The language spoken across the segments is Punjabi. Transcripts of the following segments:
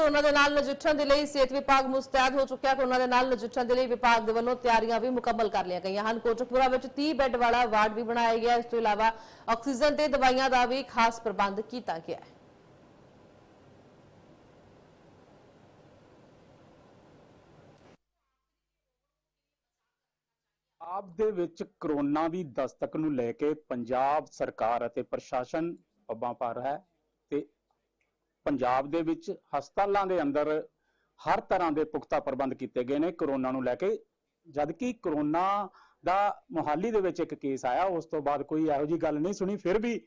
ਕੋਰੋਨਾ ਦੇ ਨਾਲ ਨਜਿੱਠਣ ਦੇ ਲਈ ਸਿਹਤ ਵਿਭਾਗ ਮੁਸਤੈਦ ਹੋ ਚੁੱਕਿਆ ਕੋਰੋਨਾ ਦੇ ਨਾਲ ਨਜਿੱਠਣ ਦੇ ਲਈ ਵਿਭਾਗ ਦੇ ਵੱਲੋਂ ਤਿਆਰੀਆਂ ਵੀ ਮੁਕੰਮਲ ਕਰ ਲਈਆਂ ਗਈਆਂ ਹਨ। ਕੋਟਕਪੂਰਾ ਵਿੱਚ 30 ਬੈੱਡ ਵਾਲਾ ਵਾਰਡ ਵੀ ਬਣਾਇਆ ਗਿਆ ਇਸ ਤੋਂ ਇਲਾਵਾ ਆਕਸੀਜਨ ਤੇ ਦਵਾਈਆਂ ਦਾ ਵੀ ਖਾਸ ਪ੍ਰਬੰਧ ਕੀਤਾ ਗਿਆ ਹੈ। ਆਪ ਦੇ ਵਿੱਚ ਕਰੋਨਾ ਦੀ ਦਸਤਕ ਨੂੰ ਲੈ ਕੇ ਪੰਜਾਬ ਸਰਕਾਰ ਅਤੇ ਪ੍ਰਸ਼ਾਸਨ ਪੱਬਾਂ ਪਾ ਰਿਹਾ ਹੈ ਤੇ ਪੰਜਾਬ ਦੇ ਵਿੱਚ ਹਸਪਤਾਲਾਂ ਦੇ ਅੰਦਰ ਹਰ ਤਰ੍ਹਾਂ ਦੇ ਪੁਖਤਾ ਪ੍ਰਬੰਧ ਕੀਤੇ ਗਏ ਨੇ ਕਰੋਨਾ ਨੂੰ ਲੈ ਕੇ। ਜਦ ਕਿ ਕਰੋਨਾ ਦਾ ਮੁਹਾਲੀ ਦੇ ਵਿੱਚ ਇੱਕ ਕੇਸ ਆਇਆ ਉਸ ਤੋਂ ਬਾਅਦ ਕੋਈ ਇਹੋ ਜੀ ਗੱਲ ਨਹੀਂ ਸੁਣੀ ਫਿਰ ਵੀ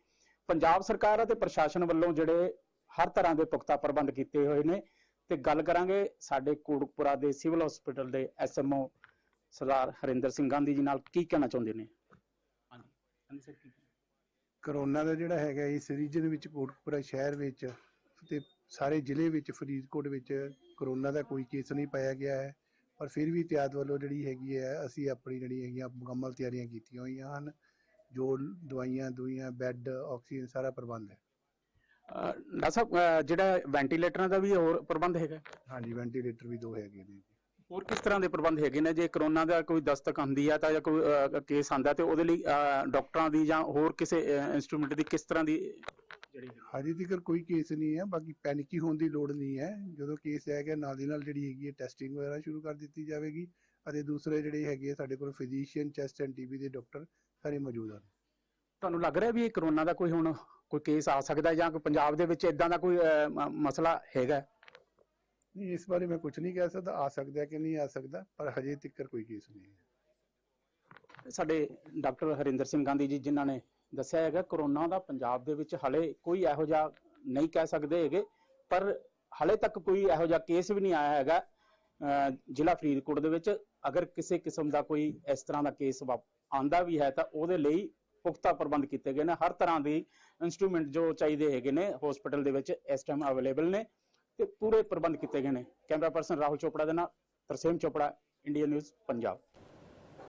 ਪੰਜਾਬ ਸਰਕਾਰ ਅਤੇ ਪ੍ਰਸ਼ਾਸਨ ਵੱਲੋਂ ਜਿਹੜੇ ਹਰ ਤਰ੍ਹਾਂ ਦੇ ਪੁਖਤਾ ਪ੍ਰਬੰਧ ਕੀਤੇ ਹੋਏ ਨੇ। ਤੇ ਗੱਲ ਕਰਾਂਗੇ ਸਾਡੇ ਕੋਟਕਪੁਰਾ ਦੇ ਸਿਵਲ ਹਸਪੀਟਲ ਦੇ ਐਸਐਮਓ ਸਰਦਾਰ ਹਰਿੰਦਰ ਸਿੰਘ ਗਾਂਧੀ ਜੀ ਨਾਲ ਕੀ ਕਹਿਣਾ ਚਾਹੁੰਦੇ ਨੇ? ਹਾਂਜੀ। ਹਾਂਜੀ ਸਰ ਕੀ ਕਰੋਨਾ ਦਾ ਜਿਹੜਾ ਹੈਗਾ ਇਸ ਰੀਜਨ ਵਿੱਚ ਕੋਟਕਪੁਰਾ ਸ਼ਹਿਰ ਵਿੱਚ ਤੇ ਸਾਰੇ ਜ਼ਿਲ੍ਹੇ ਵਿੱਚ ਫਰੀਦਕੋਟ ਵਿੱਚ ਕਰੋਨਾ ਦਾ ਕੋਈ ਕੇਸ ਨਹੀਂ ਪਾਇਆ ਗਿਆ ਹੈ। ਪਰ ਫਿਰ ਵੀ ਤਿਆਦ ਵੱਲੋਂ ਜਿਹੜੀ ਹੈਗੀ ਹੈ ਅਸੀਂ ਆਪਣੀ ਜਿਹੜੀ ਹੈਗੀਆਂ ਮੁਕੰਮਲ ਤਿਆਰੀਆਂ ਕੀਤੀਆਂ ਹੋਈਆਂ ਹਨ। ਜੋ ਦਵਾਈਆਂ ਦੁਈਆਂ ਬੈੱਡ ਆਕਸੀਜਨ ਸਾਰਾ ਪ੍ਰਬੰਧ ਹੈ। ਡਾਕਟਰ ਸਾਹਿਬ ਜਿਹੜਾ ਵੈਂਟੀਲੇਟਰਾਂ ਦਾ ਵੀ ਹੋਰ ਪ੍ਰਬੰਧ ਹੈਗਾ? ਹਾਂਜੀ ਵੈਂਟੀਲੇਟਰ ਵੀ ਦੋ ਹੈਗੇ ਨੇ ਹੋਰ ਕਿਸ ਤਰ੍ਹਾਂ ਦੇ ਪ੍ਰਬੰਧ ਹੈਗੇ ਨੇ? ਜੇ ਕਰੋਨਾ ਦਾ ਕੋਈ ਦਸਤਕ ਹੁੰਦੀ ਹੈ ਤਾਂ ਜਾਂ ਕੋਈ ਕੇਸ ਆਂਦਾ ਤੇ ਉਹਦੇ ਲਈ ਡਾਕਟਰਾਂ ਦੀ ਜਾਂ ਹੋਰ ਕਿਸੇ ਇਨਸਟਰੂਮੈਂਟ ਦੀ ਕਿਸ ਤਰ੍ਹਾਂ ਦੀ ਜਿਹੜੀ ਹਜੇ ਤੱਕ ਕੋਈ ਕੇਸ ਨਹੀਂ ਹੈ ਬਾਕੀ ਪੈਨਿਕੀ ਹੋਣ ਦੀ ਲੋੜ ਨਹੀਂ ਹੈ। ਜਦੋਂ ਕੇਸ ਆਏਗਾ ਨਾਲ ਦੀ ਨਾਲ ਜਿਹੜੀ ਹੈਗੀ ਹੈ ਟੈਸਟਿੰਗ ਵਗੈਰਾ ਸ਼ੁਰੂ ਕਰ ਦਿੱਤੀ ਜਾਵੇਗੀ ਅਤੇ ਦੂਸਰੇ ਜਿਹੜੇ ਹੈਗੇ ਆ ਸਾਡੇ ਕੋਲ ਫਿਜ਼ੀਸ਼ੀਅਨ ਚੈਸਟ ਐਂਡ ਟੀਬੀ ਦੇ ਡਾਕਟਰ ਸਾਰੇ ਮੌਜੂਦ ਹਨ। ਤੁਹਾਨੂੰ ਲੱਗ ਰਿਹਾ ਵੀ ਇਹ ਕਰੋਨਾ ਦਾ ਕੋਈ ਹੁਣ ਕੋਈ ਕੇਸ ਆ ਸਕਦਾ ਜਾਂ ਕੋਈ ਪੰਜਾਬ ਦੇ ਵਿੱਚ ਇਦਾਂ ਦਾ ਕੋਈ ਮਸਲਾ ਹੈਗਾ? ਨਹੀਂ ਇਸ ਬਾਰੇ ਮੈਂ ਕੁਝ ਨਹੀਂ ਕਹਿ ਸਕਦਾ ਆ ਸਕਦਾ ਹੈ ਕਿ ਨਹੀਂ ਆ ਸਕਦਾ ਪਰ ਹਜੇ ਤੱਕ ਕੋਈ ਕੇਸ ਨਹੀਂ ਹੈ। ਸਾਡੇ ਡਾਕਟਰ ਹਰਿੰਦਰ ਸਿੰਘ ਗਾਂਧੀ ਜੀ ਜਿਨ੍ਹਾਂ ਨੇ ਦੱਸਿਆ ਹੈਗਾ, ਕਰੋਨਾ ਦਾ ਪੰਜਾਬ ਦੇ ਵਿੱਚ ਹਲੇ ਕੋਈ ਇਹੋ ਜਿਹਾ ਨਹੀਂ ਕਹਿ ਸਕਦੇ ਹੈਗੇ, ਪਰ ਹਲੇ ਤੱਕ ਕੋਈ ਇਹੋ ਜਿਹਾ ਕੇਸ ਵੀ ਨਹੀਂ ਆਇਆ ਹੈਗਾ ਜ਼ਿਲ੍ਹਾ ਫਰੀਦਕੋਟ ਦੇ ਵਿੱਚ। ਅਗਰ ਕਿਸੇ ਕਿਸਮ ਦਾ ਕੋਈ ਇਸ ਤਰ੍ਹਾਂ ਦਾ ਕੇਸ ਆਂਦਾ ਵੀ ਹੈ, ਤਾਂ ਉਹਦੇ ਲਈ ਪੁਖਤਾ ਪ੍ਰਬੰਧ ਕੀਤੇ ਗਏ ਨੇ। ਹਰ ਤਰ੍ਹਾਂ ਦੇ ਇਨਸਟਰੂਮੈਂਟ ਜੋ ਚਾਹੀਦੇ ਹੈਗੇ ਨੇ ਹਸਪੀਟਲ ਦੇ ਵਿੱਚ ਇਸ ਟਾਈਮ ਅਵੇਲੇਬਲ ਨੇ ਤੇ ਪੂਰੇ ਪ੍ਰਬੰਧ ਕੀਤੇ ਗਏ ਨੇ। ਕੈਮਰਾ ਪਰਸਨ ਰਾਹੁਲ ਚੋਪੜਾ ਦੇ ਨਾਲ ਤਰਸੇਮ ਚੋਪੜਾ, ਇੰਡੀਅਨ ਨਿਊਜ਼, ਪੰਜਾਬ।